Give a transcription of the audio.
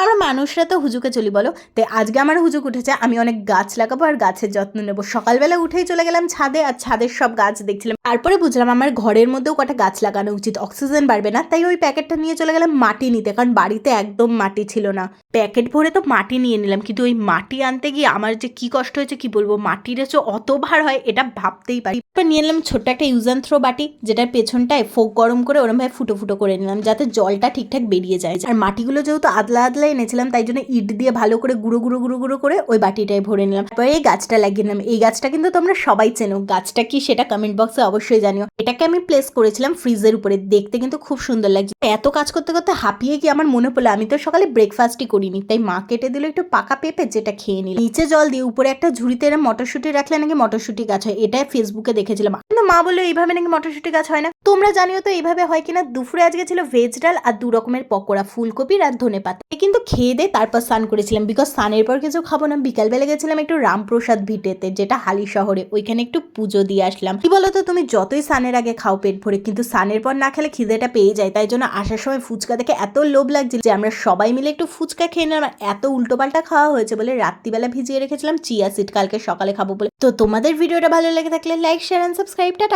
আমরা মানুষরা তো হুজুকে চলি বলো। তাই আজকে আমার হুজুক উঠেছে, আমি অনেক গাছ লাগাবো আর গাছের যত্ন নেব। সকালবেলা উঠেই চলে গেলাম ছাদে আর ছাদের সব গাছ দেখছিলাম। তারপরে বুঝলাম আমার ঘরের মধ্যেও কটা গাছ লাগানো উচিত, অক্সিজেন বাড়বে না, তাই ওই প্যাকেটটা নিয়ে চলে গেলাম মাটি নিতে, কারণ বাড়িতে একদম মাটি ছিল না। প্যাকেট ভরে তো মাটি নিয়ে নিলাম, কিন্তু ওই মাটি আনতে গিয়ে আমার যে কি কষ্ট হয়েছে কি বলব, মাটির যে অত ভার হয় এটা ভাবতেই পারি। এবার নিয়ে নিলাম ছোট্ট একটা ইউজ অ্যান্ড থ্রো বাটি, যেটার পেছনটায় ফোক গরম করে ওরমভাবে ফুটো ফুটো করে নিলাম, যাতে জলটা ঠিকঠাক বেরিয়ে যায়। আর মাটিগুলো যেহেতু আদলা আদলা এনেছিলাম তাই জন্য ইট দিয়ে ভালো করে গুঁড়ো গুঁড়ো গুঁড়ো গুঁড়ো করে ওই বাটিটায় ভরে নিলাম। তারপরে এই গাছটা লাগিয়ে নিলাম। এই গাছটা কিন্তু তোমরা সবাই চেনো। গাছটা কি সেটা কমেন্ট বক্সে অবশ্যই জানিও। এটাকে আমি প্লেস করেছিলাম ফ্রিজের উপরে। দেখতে কিন্তু খুব সুন্দর লাগছে। এত কাজ করতে করতে হাঁপিয়ে গিয়ে আমার মনে পড়ল, আমি তো সকালে ব্রেকফাস্টই করিনি। তাই মা কেটে দিল একটু পাকা পেঁপে, যেটা খেয়ে নিল নিচে জল দিয়ে উপরে একটা ঝুড়িতে মটরশুঁটি রাখলে নাকি মটরশুঁটি গাছ হয়। এটা ফেসবুকে দেখেছিলাম। কিন্তু মা বলল, এইভাবে নাকি মটরশুঁটি গাছ হয় না? তোমরা জানিও তো এইভাবে হয় কিনা, দুপুরে আজকে ছিল ভেজ ডাল আর দু রকমের পকোড়া ফুলকপির আর ধনে পাতা। কিন্তু খেয়ে দিয়ে তারপর স্নান করেছিলাম বিকজ স্নানের পর কিছু খাব না, বিকালবেলা গেছিলাম একটু রামপ্রসাদ ভিটেতে, যেটা হালি শহরে, ওইখানে একটু পুজো দিয়ে আসলাম। কি বলতো, তুমি যতই স্নানের আগে খাও পেট ভরে, কিন্তু স্নানের পর না খেলে খিদেটা পেয়ে যায়, তাই জন্য আসার সময় ফুচকা দেখে এত লোভ লাগছিল যে আমরা সবাই মিলে একটু ফুচকা খেয়ে নিলাম এত উল্টোপাল্টা খাওয়া হয়েছে বলে রাত্রিবেলা ভিজিয়ে রেখেছিলাম, চিয়া সিট কালকে সকালে খাব বলে। তো তোমাদের ভিডিওটা ভালো লেগে থাকলে লাইক শেয়ার অ্যান্ড সাবস্ক্রাইবটা